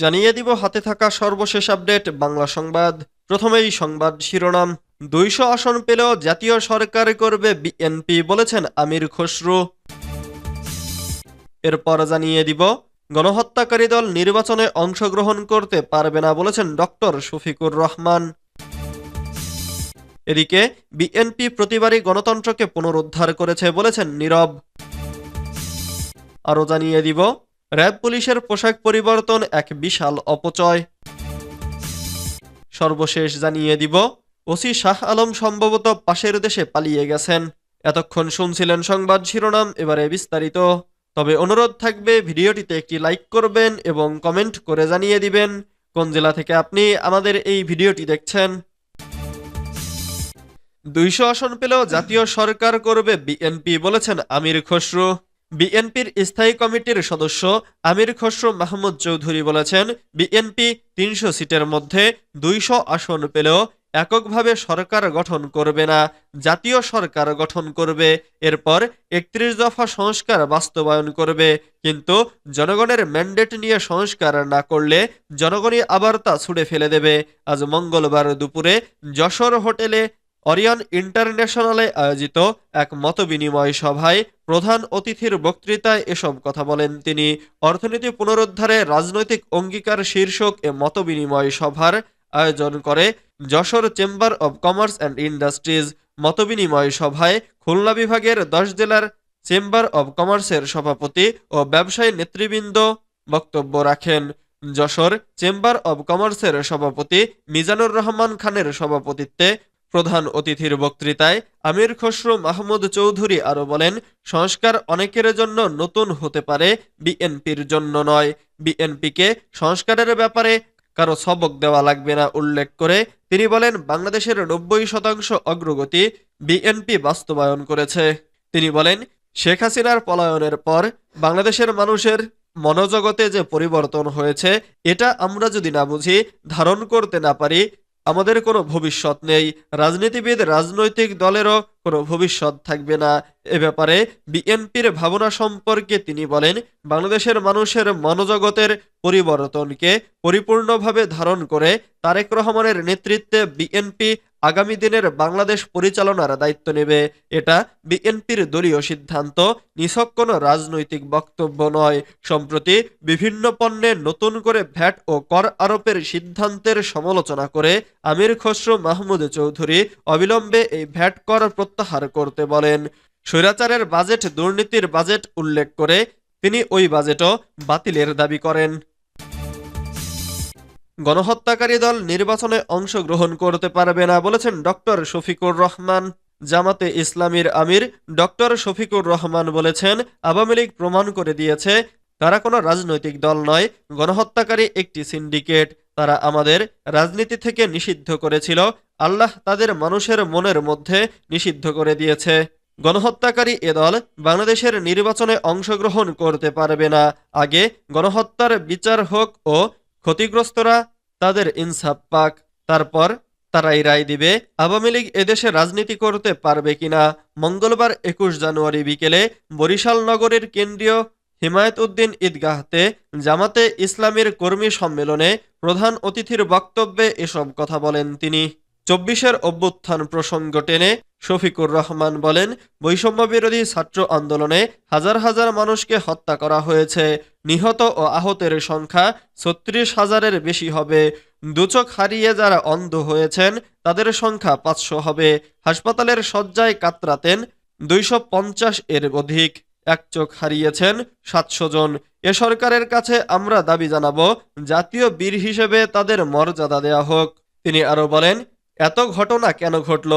জানিয়ে দিব হাতে থাকা সর্বশেষ আপডেট, বাংলা সংবাদ। প্রথমেই সংবাদ শিরোনাম। দুইশো আসন পেলেও জাতীয় সরকার করবে বিএনপি বলেছেন আমির খসরু। এরপর জানিয়ে দিব, গণহত্যাকারী দল নির্বাচনে অংশগ্রহণ করতে পারবে না বলেছেন ডক্টর শফিকুর রহমান। এদিকে, বিএনপি প্রতিবারই গণতন্ত্রকে পুনরুদ্ধার করেছে বলেছেন নীরব। আরও জানিয়ে দিব র্যাব পুলিশের পোশাক পরিবর্তন এক বিশাল অপচয়। সর্বশেষ জানিয়ে দিব, ওসি শাহ আলম সম্ভবত পাশের দেশে পালিয়ে গেছেন। এতক্ষণ শুনছিলেন সংবাদ শিরোনাম, এবারে বিস্তারিত। তবে অনুরোধ থাকবে, ভিডিওটিতে একটি লাইক করবেন এবং কমেন্ট করে জানিয়ে দিবেন কোন জেলা থেকে আপনি আমাদের এই ভিডিওটি দেখছেন। দুইশো আসন পেলেও জাতীয় সরকার করবে বিএনপি বলেছেন আমির খসরু। বিএনপির স্থায়ী কমিটির সদস্য আমির খসরু মাহমুদ চৌধুরী বলেছেন, বিএনপি তিনশো সিটের মধ্যে দুইশো আসন পেলেও এককভাবে সরকার গঠন করবে না, জাতীয় সরকার গঠন করবে, এরপর একত্রিশ দফা সংস্কার বাস্তবায়ন করবে, কিন্তু জনগণের ম্যান্ডেট নিয়ে সংস্কার না করলে জনগণই আবার তা ছুড়ে ফেলে দেবে। আজ মঙ্গলবার দুপুরে যশোর হোটেলে অরিয়ন ইন্টারন্যাশনালে আয়োজিত এক মতবিনিময় সভায় প্রধান অতিথির বক্তৃতায় এসব কথা বলেন তিনি। অর্থনীতি পুনরুদ্ধারে রাজনৈতিক অঙ্গীকার শীর্ষক এ মতবিনিময় সভার আয়োজন করে Jashore chamber of commerce and industries. মতবিনিময় সভায় খুলনা বিভাগের দশ জেলার চেম্বার অব কমার্সের সভাপতি ও ব্যবসায়ী নেতৃবৃন্দ বক্তব্য রাখেন। যশোর চেম্বার অব কমার্সের সভাপতি মিজানুর রহমান খানের সভাপতিত্বে প্রধান অতিথির বক্তৃতায় আমির খসরু মাহমুদ চৌধুরী আরও বলেন, সংস্কার অনেকের জন্য নতুন হতে পারে, বিএনপির জন্য নয়। বিএনপিকে সংস্কারের ব্যাপারে কারও সবক দেওয়া লাগবে না উল্লেখ করে তিনি বলেন, বাংলাদেশের নব্বই শতাংশ অগ্রগতি বিএনপি বাস্তবায়ন করেছে। তিনি বলেন, শেখ হাসিনার পলায়নের পর বাংলাদেশের মানুষের মনোজগতে যে পরিবর্তন হয়েছে, এটা আমরা যদি না বুঝি, ধারণ করতে না পারি আমাদের কোনো ভবিষ্যৎ নেই। রাজনীতিবিদ, রাজনৈতিক দলেরও কোনো ভবিষ্যৎ থাকবে না। এ ব্যাপারে বিএনপির ভাবনা সম্পর্কে তিনি বলেন, বাংলাদেশের মানুষের মনোজগতের পরিবর্তনকে পরিপূর্ণভাবে ধারণ করে তারেক রহমানের নেতৃত্বে বিএনপি আগামী দিনের বাংলাদেশ পরিচালনার দায়িত্ব নেবে এটা বিএনপির দলীয় সিদ্ধান্ত, নিছক কোনো রাজনৈতিক বক্তব্য নয়। সম্প্রতি বিভিন্ন পণ্যে নতুন করে ভ্যাট ও কর আরোপের সিদ্ধান্তের সমালোচনা করে আমির খসরু মাহমুদ চৌধুরী অবিলম্বে এই ভ্যাট কর প্রত্যাহার করতে বলেন। স্বৈরাচারের বাজেট দুর্নীতির বাজেট উল্লেখ করে তিনি ওই বাজেটও বাতিলের দাবি করেন। গণহত্যাকারী দল নির্বাচনে অংশগ্রহণ করতে পারবে না বলেছেন ডক্টর শফিকুর রহমান। জামাতে ইসলামীর আমির ডক্টর শফিকুর রহমান বলেছেন, আওয়ামী লীগ প্রমাণ করে দিয়েছে, তারা কোনো রাজনৈতিক দল নয়, গণহত্যাকারী একটি সিন্ডিকেট। তারা আমাদের রাজনীতি থেকে নিষিদ্ধ করেছিল, আল্লাহ তাদের মানুষের মনের মধ্যে নিষিদ্ধ করে দিয়েছে। গণহত্যাকারী এ দল বাংলাদেশের নির্বাচনে অংশগ্রহণ করতে পারবে না। আগে গণহত্যার বিচার হোক ও ক্ষতিগ্রস্তরা তাদের ইনসাফ পাক, তারপর তারাই রায় দিবে, আওয়ামী লীগ এদেশে রাজনীতি করতে পারবে কিনা? মঙ্গলবার একুশ জানুয়ারি বিকেলে বরিশাল নগরের কেন্দ্রীয় হিমায়ত উদ্দিন ঈদগাহতে জামাতে ইসলামের কর্মী সম্মেলনে প্রধান অতিথির বক্তব্যে এসব কথা বলেন তিনি। চব্বিশের অভ্যুত্থান প্রসঙ্গ টেনে শফিকুর রহমান বলেন বৈষম্য বিরোধী ছাত্র আন্দোলনে হাজার হাজার মানুষকে হত্যা করা হয়েছে। নিহত ও আহতের সংখ্যা ছত্রিশ হাজারের বেশি হবে। দুচোখ হারিয়ে যারা অন্ধ হয়েছেন, তাদের সংখ্যা পাঁচশো হবে। হাসপাতালের শয্যায় কাতরাতেন দুইশো পঞ্চাশ এর অধিক। এক চোখ হারিয়েছেন সাতশো জন। এ সরকারের কাছে আমরা দাবি জানাব, জাতীয় বীর হিসেবে তাদের মর্যাদা দেয়া হোক। তিনি আরও বলেন এত ঘটনা কেন ঘটল?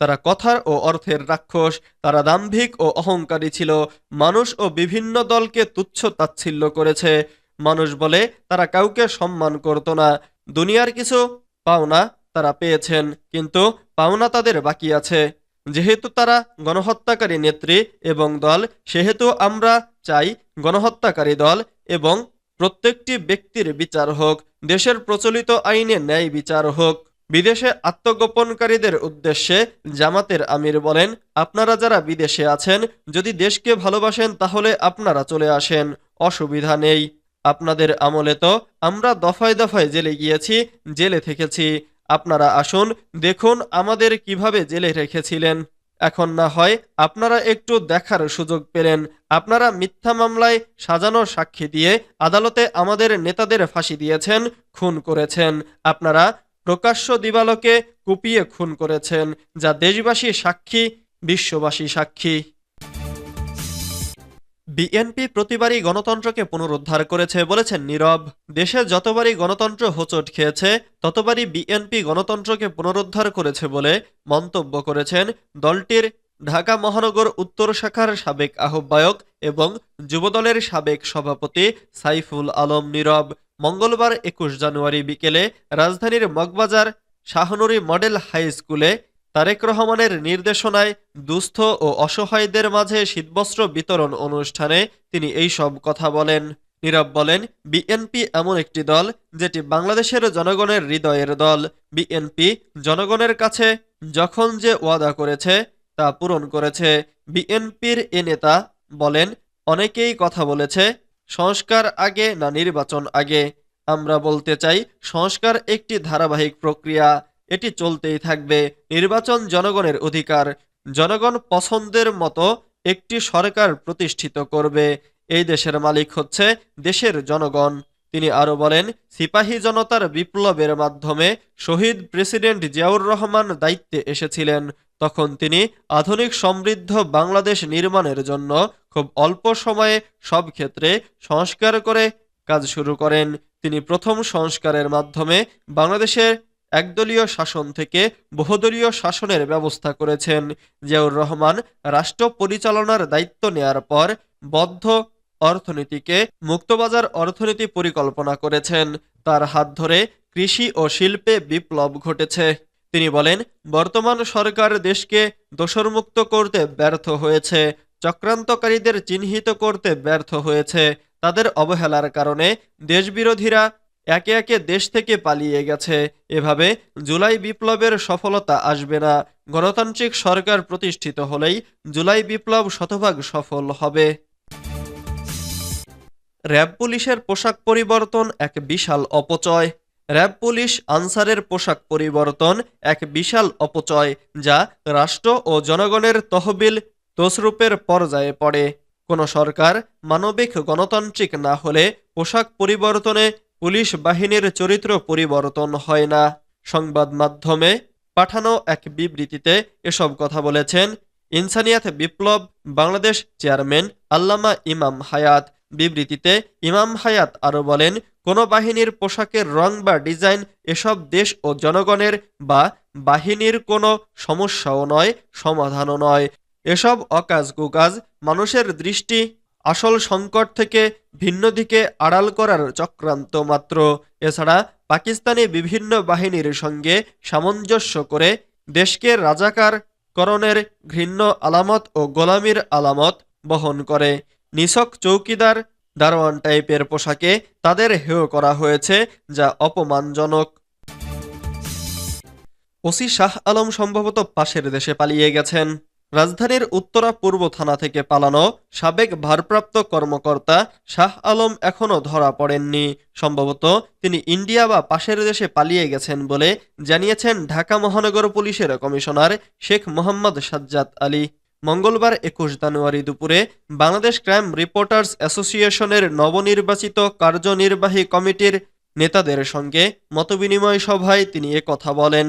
তারা কথার ও অর্থের রাক্ষস, তারা দাম্ভিক ও অহংকারী ছিল, মানুষ ও বিভিন্ন দলকে তুচ্ছ তাচ্ছিল্য করেছে। মানুষ বলে, তারা কাউকে সম্মান করত না, দুনিয়ার কিছু পাওনা তারা পেয়েছেন, কিন্তু পাওনা তাদের বাকি আছে। যেহেতু তারা গণহত্যাকারী নেত্রী এবং দল, সেহেতু আমরা চাই গণহত্যাকারী দল এবং প্রত্যেকটি ব্যক্তির বিচার হোক, দেশের প্রচলিত আইনে ন্যায় বিচার হোক। বিদেশে আত্মগোপনকারীদের উদ্দেশ্যে জামাতের আমির বলেন, আপনারা যারা বিদেশে আছেন, যদি দেশকে ভালোবাসেন, তাহলে আপনারা চলে আসেন। অসুবিধা নেই। আপনাদের আমলে তো আমরা দফায় দফায় জেলে গিয়েছি, জেলে থেকেছি। আপনারা আসুন, দেখুন আমাদের কীভাবে জেলে রেখেছিলেন। এখন না হয় আপনারা একটু দেখার সুযোগ পেলেন। আপনারা মিথ্যা মামলায় সাজানো সাক্ষী দিয়ে আদালতে আমাদের নেতাদের ফাঁসি দিয়েছেন, খুন করেছেন। আপনারা প্রকাশ্য দিবালোকে কুপিয়ে খুন করেছেন, যা দেশবাসী সাক্ষী, বিশ্ববাসী সাক্ষী। বিএনপি প্রতিবারই গণতন্ত্রকে পুনরুদ্ধার করেছে বলেছেন নীরব। দেশে যতবারই গণতন্ত্র হোঁচট খেয়েছে, ততবারই বিএনপি গণতন্ত্রকে পুনরুদ্ধার করেছে বলে মন্তব্য করেছেন দলটির ঢাকা মহানগর উত্তর শাখার সাবেক আহ্বায়ক এবং যুবদলের সাবেক সভাপতি সাইফুল আলম নীরব। মঙ্গলবার একুশ জানুয়ারি বিকেলে রাজধানীর মগবাজার শাহনুরী মডেল হাই স্কুলে তারেক রহমানের নির্দেশনায় দুস্থ ও অসহায়দের মাঝে শীতবস্ত্র বিতরণ অনুষ্ঠানে তিনি এই সব কথা বলেন। নীরব বলেন, বিএনপি এমন একটি দল যেটি বাংলাদেশের জনগণের হৃদয়ের দল। বিএনপি জনগণের কাছে যখন যে ওয়াদা করেছে, তা পূরণ করেছে। বিএনপির এ নেতা বলেন, অনেকেই কথা বলেছে সংস্কার আগে না নির্বাচন আগে? আমরা বলতে চাই, সংস্কার একটি ধারাবাহিক প্রক্রিয়া। এটি চলতেই থাকবে। নির্বাচন জনগণের অধিকার। জনগণ পছন্দের মতো একটি সরকার প্রতিষ্ঠিত করবে। এই দেশের মালিক হচ্ছে দেশের জনগণ। তিনি আরও বলেন, সিপাহী জনতার বিপ্লবের মাধ্যমে শহীদ প্রেসিডেন্ট জিয়াউর রহমান দায়িত্বে এসেছিলেন। তখন তিনি আধুনিক সমৃদ্ধ বাংলাদেশ নির্মাণের জন্য খুব অল্প সময়ে সব ক্ষেত্রে সংস্কার করে কাজ শুরু করেন। তিনি প্রথম সংস্কারের মাধ্যমে বাংলাদেশের একদলীয় শাসন থেকে বহুদলীয় শাসনের ব্যবস্থা করেছেন। জিয়াউর রহমান রাষ্ট্র পরিচালনার দায়িত্ব নেয়ার পর বদ্ধ অর্থনীতিকে মুক্তবাজার অর্থনীতি পরিকল্পনা করেছেন। তার হাত ধরে কৃষি ও শিল্পে বিপ্লব ঘটেছে। তিনি বলেন, বর্তমান সরকার দেশকে দোষরমুক্ত করতে ব্যর্থ হয়েছে। চক্রান্তকারীদের চিহ্নিত করতে ব্যর্থ হয়েছে। তাদের অবহেলার কারণে দেশবিরোধীরা একে একে দেশ থেকে পালিয়ে গেছে। এভাবে জুলাই বিপ্লবের সফলতা আসবে না। গণতান্ত্রিক সরকার প্রতিষ্ঠিত হলেই জুলাই বিপ্লব শতভাগ সফল হবে। র্যাব পুলিশের পোশাক পরিবর্তন এক বিশাল অপচয়। র্যাব পুলিশ আনসারের পোশাক পরিবর্তন এক বিশাল অপচয়, যা রাষ্ট্র ও জনগণের তহবিল তসরূপের পর্যায়ে পড়ে। কোনো সরকার মানবিক গণতান্ত্রিক না হলে পোশাক পরিবর্তনে পুলিশ বাহিনীর চরিত্র পরিবর্তন হয় না। সংবাদ মাধ্যমে পাঠানো এক বিবৃতিতে এসব কথা বলেছেন ইনসানিয়াত বিপ্লব বাংলাদেশ চেয়ারম্যান আল্লামা ইমাম হায়াত। বিবৃতিতে ইমাম হায়াত আরও বলেন, কোনো বাহিনীর পোশাকের রং বা ডিজাইন এসব দেশ ও জনগণের বা বাহিনীর কোনো সমস্যাও নয়, সমাধানও নয়। এসব অকাজ কুকাজ মানুষের দৃষ্টি আসল সংকট থেকে ভিন্ন দিকে আড়াল করার চক্রান্ত মাত্র। এছাড়া পাকিস্তানি বিভিন্ন বাহিনীর সঙ্গে সামঞ্জস্য করে দেশকে রাজাকার করণের ঘৃণ্য আলামত ও গোলামির আলামত বহন করে। নিছক চৌকিদার দারোয়ান টাইপের পোশাকে তাদের হেয় করা হয়েছে, যা অপমানজনক। ওসি শাহ আলম সম্ভবত পাশের দেশে পালিয়ে গেছেন। রাজধানীর উত্তরা পূর্ব থানা থেকে পালানো সাবেক ভারপ্রাপ্ত কর্মকর্তা শাহ আলম এখনও ধরা পড়েননি। সম্ভবত তিনি ইন্ডিয়া বা পাশের দেশে পালিয়ে গেছেন বলে জানিয়েছেন ঢাকা মহানগর পুলিশের কমিশনার শেখ মোহাম্মদ সাজ্জাদ আলী। মঙ্গলবার একুশ জানুয়ারি দুপুরে বাংলাদেশ ক্রাইম রিপোর্টার্স অ্যাসোসিয়েশনের নবনির্বাচিত কার্যনির্বাহী কমিটির নেতাদের সঙ্গে মতবিনিময় সভায় তিনি কথা বলেন।